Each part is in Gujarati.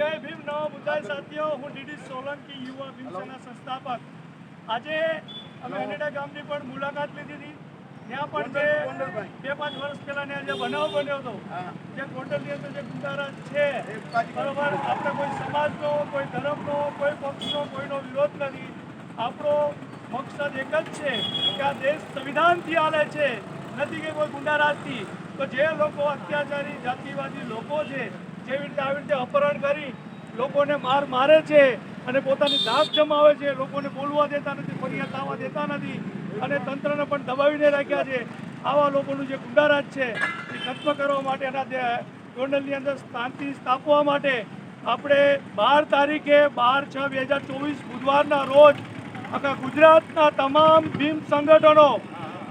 જય ભીમ નવા મુદ્દાય સાથીઓ હું ડીડી સોલંકી યુવા ભીમસેના સંસ્થાપક. આજે અમે અનેડા ગામની પણ મુલાકાત લીધી હતી. ત્યાં પણ જે બે પાંચ વર્ષ પહેલા જે બનાવ બન્યો હતો જે ગોંડલની અંદર જે ગુંડારાજ છે બરોબર? આપણે કોઈ સમાજનો કોઈ ધર્મનો કોઈ પક્ષનો કોઈનો વિરોધ નથી. આપણો મકસદ એક જ છે કે આ દેશ સંવિધાનથી હાલે છે. નથી કે કોઈ ગુંડારાજથી. તો જે લોકો અત્યાચારી જાતિવાદી લોકો છે જેવી રીતે આવી રીતે અપહરણ કરી લોકોને માર મારે છે અને પોતાની ધાક જમાવે છે, લોકોને બોલવા દેતા નથી, ફરિયાદ લાવવા દેતા નથી અને તંત્રને પણ દબાવીને રાખ્યા છે. આવા લોકોનું જે ગુંડારાજ છે, એ ખત્મ કરવા માટે એના ગોંડલની અંદર શાંતિ સ્થાપવા માટે આપણે બાર તારીખે બાર છ બે હજાર ચોવીસ બુધવારના રોજ આખા ગુજરાતના તમામ ભીમ સંગઠનો,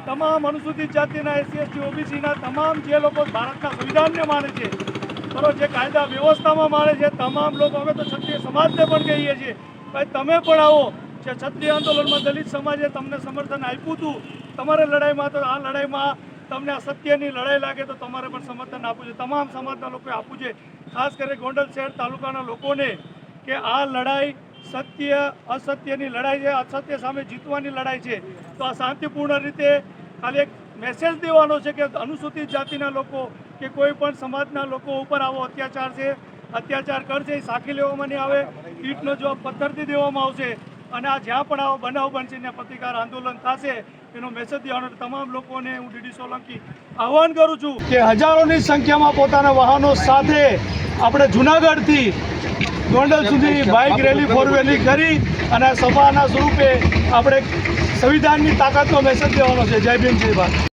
તમામ અનુસૂચિત જાતિના એસસી એસટી ઓબીસીના તમામ જે લોકો ભારતના સંવિધાનને માને છે બરોબર જે કાયદા વ્યવસ્થામાં માણે છે, તમામ લોકો અમે તો ક્ષત્રિય સમાજને પણ કહીએ છીએ. ભાઈ, તમે પણ આવો. જે ક્ષત્રિય આંદોલનમાં દલિત સમાજે તમને સમર્થન આપ્યું હતું, તમારે લડાઈમાં તો આ લડાઈમાં તમને આ સત્યની લડાઈ લાગે તો તમારે પણ સમર્થન આપવું છે. તમામ સમાજના લોકોએ આપવું છે. ખાસ કરીને ગોંડલ શહેર તાલુકાના લોકોને કે આ લડાઈ સત્ય, અસત્યની લડાઈ છે, અસત્ય સામે જીતવાની લડાઈ છે. તો આ શાંતિપૂર્ણ રીતે ખાલી એક મેસેજ દેવાનો છે કે અનુસૂચિત જાતિના લોકો કે કોઈ પણ સમાજના લોકો ઉપર આવો અત્યાચાર છે, અત્યાચાર કરશે, એ સાખી લેવામાં નહીં આવે ઈટનો જવાબ પથ્થરથી દેવામાં આવશે અને આ જ્યાં પણ આવો બનાવ બનશે ત્યાં પ્રતિકાર આંદોલન થશે, એનો મેસેજ દેવાનો તમામ લોકોને હું ડીડી સોલંકી આહવાન કરું છું કે હજારોની સંખ્યામાં પોતાના વાહનો સાથે આપણે જુનાગઢથી ગોંડલ સુધી બાઇક રેલી ફોર વ્હીલની કરી અને સભાના સ્વરૂપે આપણે સંવિધાનની તાકાતનો મેસેજ દેવાનો છે. જય ભીમ, જય ભારત.